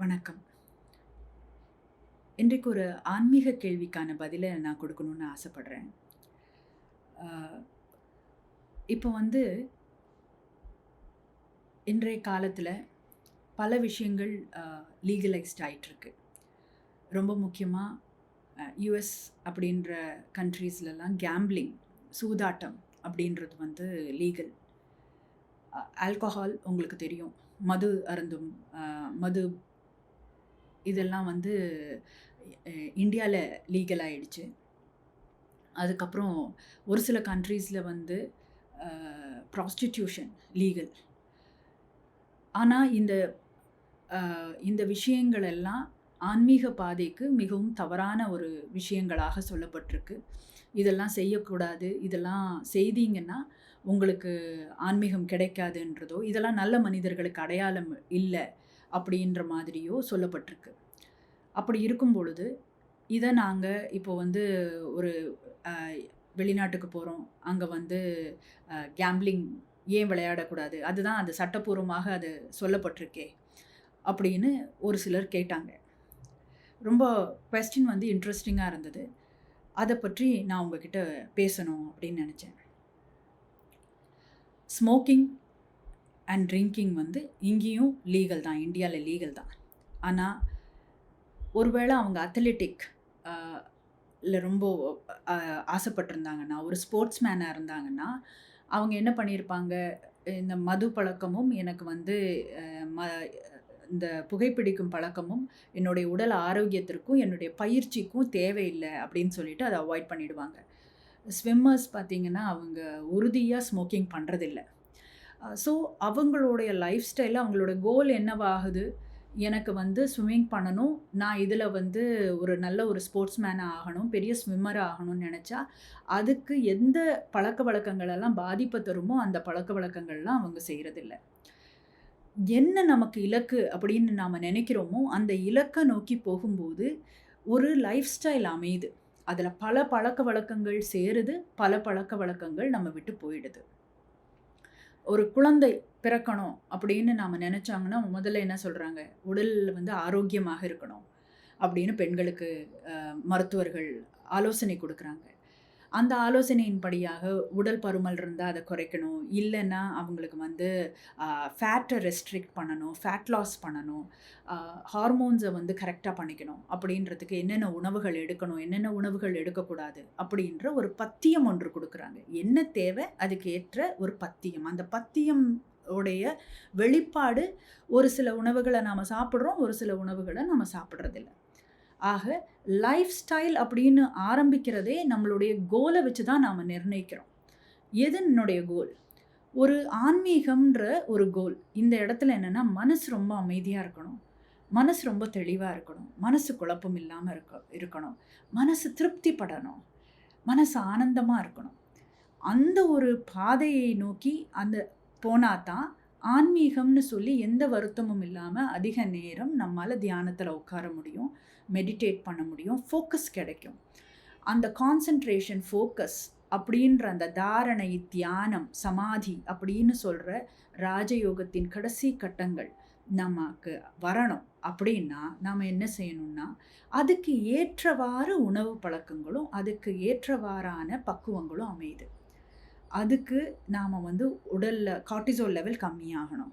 வணக்கம். இன்றைக்கு ஒரு ஆன்மீக கேள்விக்கான பதிலை நான் கொடுக்கணும்னு ஆசைப்படுறேன். இப்போ வந்து இன்றைய காலத்தில் பல விஷயங்கள் லீகலைஸ்ட் ஆகிட்டுருக்கு ரொம்ப முக்கியமாக யுஎஸ் அப்படின்ற கண்ட்ரீஸ்லலாம் கேம்பிளிங் சூதாட்டம் அப்படின்றது வந்து லீகல். ஆல்கஹால் உங்களுக்கு தெரியும். மது அருந்தும் மது இதெல்லாம் வந்து இந்தியாவில் லீகல் ஆயிடுச்சு. அதுக்கப்புறம் ஒரு சில கண்ட்ரீஸில் வந்து ப்ராஸ்டிடியூஷன் லீகல். ஆனால் இந்த இந்த விஷயங்கள் எல்லாம் ஆன்மீக பாதைக்கு மிகவும் தவறான ஒரு விஷயங்களாக சொல்லப்பட்டிருக்கு. இதெல்லாம் செய்யக்கூடாது. இதெல்லாம் செய்தீங்கன்னா, உங்களுக்கு ஆன்மீகம் கிடைக்காதுன்றதோ, இதெல்லாம் நல்ல மனிதர்களுக்கு அடையாளம் இல்லை அப்படின்ற மாதிரியோ சொல்லப்பட்டிருக்கு. அப்படி இருக்கும் பொழுது, இதை நாங்கள் இப்போ வந்து ஒரு வெளிநாட்டுக்கு போகிறோம் அங்கே வந்து கேம்பிளிங் ஏன் விளையாடக்கூடாது? அதுதான் அது சட்டப்பூர்வமாக அது சொல்லப்பட்டிருக்கே! அப்படின்னு ஒரு சிலர் கேட்டாங்க. ரொம்ப கொஸ்டின் வந்து இன்ட்ரெஸ்டிங்காக இருந்தது. அதை பற்றி நான் உங்ககிட்ட பேசணும் அப்படின்னு நினச்சேன் ஸ்மோக்கிங் அண்ட் ட்ரிங்கிங் வந்து இங்கேயும் லீகல் தான். இந்தியாவில் லீகல் தான். ஆனால் ஒருவேளை அவங்க அத்லெட்டிக் இல்லை ரொம்ப ஆசைப்பட்டிருந்தாங்கன்னா, ஒரு ஸ்போர்ட்ஸ் மேனாக இருந்தாங்கன்னா, அவங்க என்ன பண்ணியிருப்பாங்க, இந்த மது பழக்கமும் எனக்கு வந்து ம இந்த புகைப்பிடிக்கும் பழக்கமும் என்னுடைய உடல் ஆரோக்கியத்திற்கும், என்னுடைய பயிற்சிக்கும் தேவையில்லை அப்படின்னு சொல்லிட்டு அதை அவாய்ட் பண்ணிடுவாங்க. ஸ்விம்மர்ஸ் பார்த்தீங்கன்னா, அவங்க உறுதியாக ஸ்மோக்கிங் பண்ணுறதில்லை ஸோ அவங்களுடைய லைஃப் ஸ்டைலில் அவங்களோட கோல் என்னவாகுது? எனக்கு வந்து ஸ்விம்மிங் பண்ணணும். நான் இதில் வந்து ஒரு நல்ல ஒரு ஸ்போர்ட்ஸ் மேனாக ஆகணும். பெரிய ஸ்விம்மராக ஆகணும்னு நினச்சா அதுக்கு எந்த பழக்க வழக்கங்களெல்லாம் பாதிப்ப தருமோ, அந்த பழக்கவழக்கங்கள்லாம் அவங்க செய்கிறதில்ல என்ன நமக்கு இலக்கு அப்படின்னு நாம் நினைக்கிறோமோ அந்த இலக்கை நோக்கி போகும்போது, ஒரு லைஃப் ஸ்டைல் அமையுது. அதில் பல பழக்கவழக்கங்கள் சேருது. பல பழக்கவழக்கங்கள் நம்ம விட்டு போயிடுது. ஒரு குழந்தை பிறக்கணும் அப்படின்னு நாம் நினச்சாங்கன்னா முதல்ல என்ன சொல்கிறாங்க உடல் வந்து ஆரோக்கியமாக இருக்கணும். அப்படின்னு பெண்களுக்கு மருத்துவர்கள் ஆலோசனை கொடுக்குறாங்க அந்த ஆலோசனையின்படியாக உடல் பருமல் இருந்தால் அதை குறைக்கணும். இல்லைன்னா அவங்களுக்கு வந்து ஃபேட்டை ரெஸ்ட்ரிக்ட் பண்ணணும். ஃபேட் லாஸ் பண்ணணும். ஹார்மோன்ஸை வந்து கரெக்டாக பண்ணிக்கணும். அப்படின்றதுக்கு என்னென்ன உணவுகள் எடுக்கணும்? என்னென்ன உணவுகள் எடுக்கக்கூடாது? அப்படின்ற ஒரு பத்தியம் ஒன்று கொடுக்குறாங்க என்ன தேவை? அதுக்கு ஏற்ற ஒரு பத்தியம். அந்த பத்தியம் உடைய வெளிப்பாடு ஒரு சில உணவுகளை நாம் சாப்பிட்றோம் ஒரு சில உணவுகளை நாம் சாப்பிட்றதில்லை ஆக லைஃப் ஸ்டைல் அப்படின்னு ஆரம்பிக்கிறதே நம்மளுடைய கோலை வச்சு தான் நாம் நிர்ணயிக்கிறோம். எது என்னுடைய கோல்? ஒரு ஆன்மீகம்ன்ற ஒரு கோல். இந்த இடத்துல என்னன்னா, மனசு ரொம்ப அமைதியாக இருக்கணும். மனசு ரொம்ப தெளிவாக இருக்கணும். மனசு குழப்பம் இல்லாமல் இருக்க இருக்கணும். மனசு திருப்திப்படணும் மனசு ஆனந்தமாக இருக்கணும். அந்த ஒரு பாதையை நோக்கி அந்த போனா தான், ஆன்மீகம்னு சொல்லி எந்த வருத்தமும் இல்லாமல் அதிக நேரம் நம்மளால் தியானத்தில் உட்கார முடியும். மெடிடேட் பண்ண முடியும். ஃபோக்கஸ் கிடைக்கும். அந்த கான்சன்ட்ரேஷன், ஃபோக்கஸ் அப்படின்ற அந்த தாரணை, தியானம், சமாதி அப்படின்னு சொல்கிற ராஜயோகத்தின் கடைசி கட்டங்கள் நமக்கு வரணும் அப்படின்னா, நாம் என்ன செய்யணும்னா, அதுக்கு ஏற்றவாறு உணவு பழக்கங்களும், அதுக்கு ஏற்றவாறான பக்குவங்களும் அமையுது. அதுக்கு நாம் வந்து உடலில் கார்டிசோல் லெவல் கம்மியாகணும்.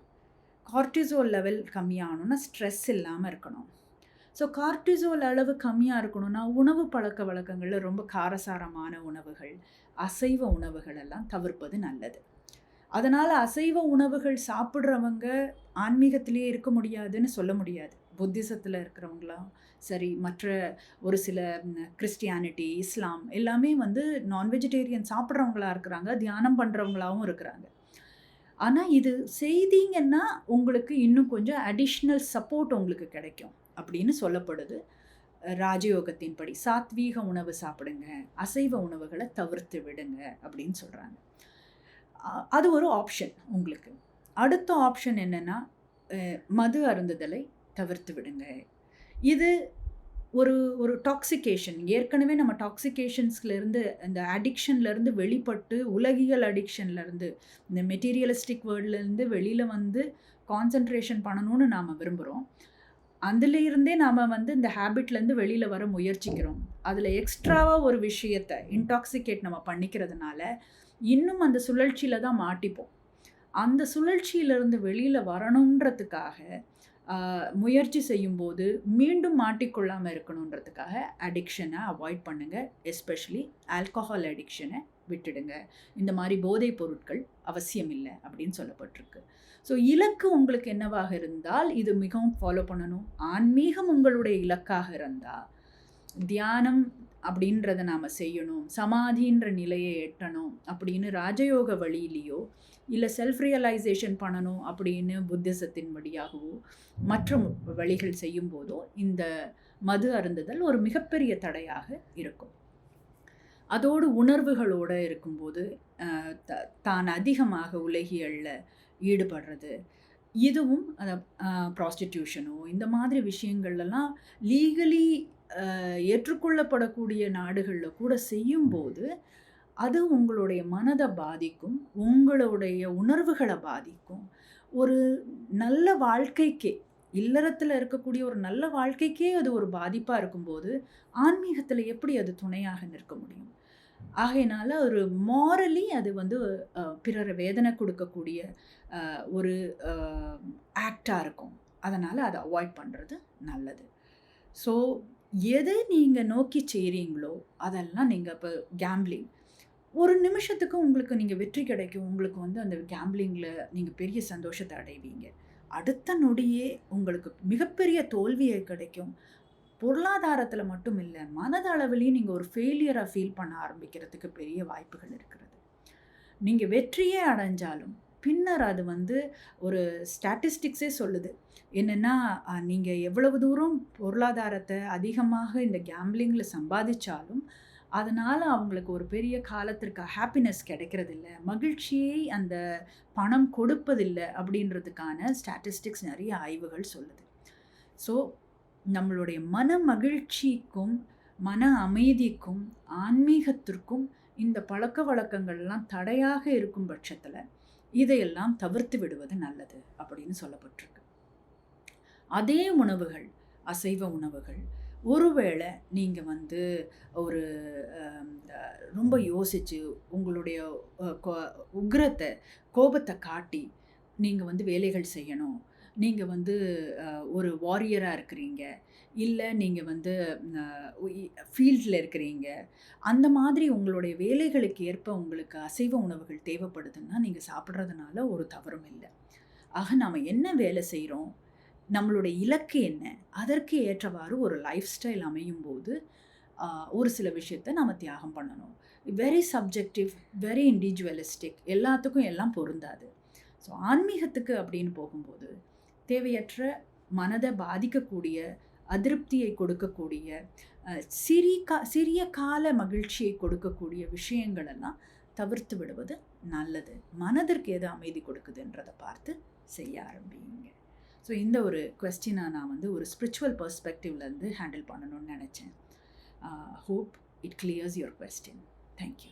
கார்டிசோல் லெவல் கம்மியாகணும்னா, ஸ்ட்ரெஸ் இல்லாமல் இருக்கணும். ஸோ கார்டிசோல் அளவு கம்மியாக இருக்கணும்னா, உணவு பழக்க வழக்கங்களில் ரொம்ப காரசாரமான உணவுகள், அசைவ உணவுகள் எல்லாம் தவிர்ப்பது நல்லது. அதனால் அசைவ உணவுகள் சாப்பிட்றவங்க ஆன்மீகத்திலேயே இருக்க முடியாதுன்னு சொல்ல முடியாது. புத்திசத்தில் இருக்கிறவங்களா சரி, மற்ற ஒரு சில கிறிஸ்டியானிட்டி, இஸ்லாம் எல்லாமே வந்து நான் வெஜிடேரியன் சாப்பிட்றவங்களா இருக்கிறாங்க. தியானம் பண்ணுறவங்களாகவும் இருக்கிறாங்க. ஆனால் இது செய்தீங்கன்னா, உங்களுக்கு இன்னும் கொஞ்சம் அடிஷ்னல் சப்போர்ட் உங்களுக்கு கிடைக்கும். அப்படின்னு சொல்லப்படுது. ராஜயோகத்தின்படி. சாத்வீக உணவு சாப்பிடுங்க. அசைவ உணவுகளை தவிர்த்து விடுங்க அப்படின்னு சொல்கிறாங்க அது ஒரு ஆப்ஷன் உங்களுக்கு. அடுத்த ஆப்ஷன் என்னென்னா மது அருந்துதலை தவிர்த்து விடுங்க. இது ஒரு ஒரு டாக்ஸிகேஷன் ஏற்கனவே நம்ம டாக்ஸிகேஷன்ஸ்லேருந்து இந்த அடிக்ஷன்லேருந்து வெளிப்பட்டு, உலகியல் அடிக்ஷன்லேருந்து இந்த மெட்டீரியலிஸ்டிக் வேர்ல்ட்லேருந்து வெளியில் வந்து கான்சன்ட்ரேஷன் பண்ணணும்னு நாம் விரும்புகிறோம் அதுலேருந்தே நாம் வந்து இந்த ஹேபிட்லேருந்து வெளியில் வர முயற்சிக்கிறோம். அதில் எக்ஸ்ட்ராவாக ஒரு விஷயத்தை இன்டாக்சிகேட் நம்ம பண்ணிக்கிறதுனால இன்னும் அந்த சுழற்சியில் தான் மாட்டிப்போம். அந்த சுழற்சியிலிருந்து வெளியில் வரணுன்றதுக்காக முயற்சி செய்யும்போது மீண்டும் மாட்டிக்கொள்ளாமல் இருக்கணுன்றதுக்காக அடிக்ஷனை அவாய்ட் பண்ணுங்கள் எஸ்பெஷலி ஆல்கஹால் அடிக்ஷனை விட்டுடுங்க. இந்த மாதிரி போதைப் பொருட்கள் அவசியம் இல்லை அப்படின்னு சொல்லப்பட்டிருக்கு. ஸோ இலக்கு உங்களுக்கு என்னவாக இருந்தால் இது மிகவும் ஃபாலோ பண்ணணும். ஆன்மீகம் உங்களுடைய இலக்காக இருந்தால் தியானம் அப்படின்றத நாம் செய்யணும். சமாதின்ற நிலையை எட்டணும். அப்படின்னு ராஜயோக வழியிலேயோ இல்லை செல்ஃப் ரியலைசேஷன் பண்ணணும் அப்படின்னு புத்திசத்தின் வழியாகவோ மற்ற வழிகள் செய்யும்போதோ இந்த மது அருந்துதல் ஒரு மிகப்பெரிய தடையாக இருக்கும். அதோடு உணர்வுகளோடு இருக்கும்போது த- தான் அதிகமாக உலகியலில் ஈடுபடுறது. இதுவும் ப்ராஸ்டிடியூஷனோ இந்த மாதிரி விஷயங்கள்லாம் லீகலி ஏற்றுக்கொள்ளப்படக்கூடிய நாடுகளில் கூட செய்யும்போது அது உங்களுடைய மனதை பாதிக்கும் உங்களுடைய உணர்வுகளை பாதிக்கும். ஒரு நல்ல வாழ்க்கைக்கே இல்லறத்தில் இருக்கக்கூடிய ஒரு நல்ல வாழ்க்கைக்கே அது ஒரு பாதிப்பாக இருக்கும்போது ஆன்மீகத்தில் எப்படி அது துணையாக நிற்க முடியும்? ஆகையினால ஒரு மாரலி அது வந்து பிறரை வேதனை கொடுக்கக்கூடிய ஒரு ஆக்டாக இருக்கும். அதனால் அதை அவாய்ட் பண்ணுறது நல்லது. ஸோ எதை நீங்கள் நோக்கி செய்கிறீங்களோ அதெல்லாம் நீங்கள் இப்போ கேம்பிளிங் ஒரு நிமிஷத்துக்கு உங்களுக்கு நீங்கள் வெற்றி கிடைக்கும். உங்களுக்கு வந்து அந்த கேம்பிளிங்கில் நீங்கள் பெரிய சந்தோஷத்தை அடைவீங்க. அடுத்த நொடியே உங்களுக்கு மிகப்பெரிய தோல்வியை கிடைக்கும். பொருளாதாரத்தில் மட்டும் இல்லை மனதளவிலையும் நீங்கள் ஒரு ஃபெயிலியராக ஃபீல் பண்ண ஆரம்பிக்கிறதுக்கு பெரிய வாய்ப்புகள் இருக்கிறது. நீங்கள் வெற்றியே அடைஞ்சாலும் பின்னர் அது வந்து ஒரு ஸ்டாட்டிஸ்டிக்ஸே சொல்லுது. என்னென்னா நீங்கள் எவ்வளவு தூரம் பொருளாதாரத்தை அதிகமாக இந்த கேம்பிளிங்கில் சம்பாதிச்சாலும் அதனால் அவங்களுக்கு ஒரு பெரிய காலத்திற்கு ஹாப்பினஸ் கிடைக்கிறதில்ல மகிழ்ச்சியை அந்த பணம் கொடுப்பதில்லை அப்படின்றதுக்கான ஸ்டாட்டிஸ்டிக்ஸ் நிறைய ஆய்வுகள் சொல்லுது. ஸோ நம்மளுடைய மன மகிழ்ச்சிக்கும் மன அமைதிக்கும் ஆன்மீகத்திற்கும் இந்த பழக்க வழக்கங்கள்லாம் தடையாக இருக்கும் பட்சத்தில் இதையெல்லாம் தவிர்த்து விடுவது நல்லது அப்படின்னு சொல்லப்பட்டிருக்கு. அதே உணவுகள் அசைவ உணவுகள் ஒருவேளை நீங்கள் வந்து ஒரு ரொம்ப யோசித்து உங்களுடைய உக்ரத்தை கோ- கோபத்தை காட்டி நீங்கள் வந்து வேலைகள் செய்யணும். நீங்கள் வந்து ஒரு வாரியராக இருக்கிறீங்க. இல்லை நீங்கள் வந்து ஃபீல்டில் இருக்கிறீங்க. அந்த மாதிரி உங்களுடைய வேலைகளுக்கு ஏற்ப உங்களுக்கு அசைவ உணவுகள் தேவைப்படுதுன்னா நீங்கள் சாப்பிட்றதுனால ஒரு தவறும் இல்லை. ஆக நாம் என்ன வேலை செய்கிறோம் நம்மளுடைய இலக்கு என்ன? அதற்கு ஏற்றவாறு ஒரு லைஃப் ஸ்டைல் அமையும் போது ஒரு சில விஷயத்தை நாம் தியாகம் பண்ணணும். வெரி சப்ஜெக்டிவ் வெரி இண்டிவிஜுவலிஸ்டிக் எல்லாத்துக்கும் எல்லாம் பொருந்தாது. ஸோ ஆன்மீகத்துக்கு அப்படின்னு போகும்போது தேவையற்ற மனதை பாதிக்கக்கூடிய அதிருப்தியை கொடுக்கக்கூடிய சிறி கா சிறிய கால மகிழ்ச்சியை கொடுக்கக்கூடிய விஷயங்களெல்லாம் தவிர்த்து விடுவது நல்லது. மனதிற்கு எது அமைதி கொடுக்குதுன்றதை பார்த்து செய்ய ஆரம்பிங்க ஸோ இந்த ஒரு கொஸ்டினை நான் வந்து ஒரு ஸ்பிரிச்சுவல் பர்ஸ்பெக்டிவ்லேருந்து ஹேண்டில் பண்ணணும்னு நினச்சேன். Hope it clears your question thank you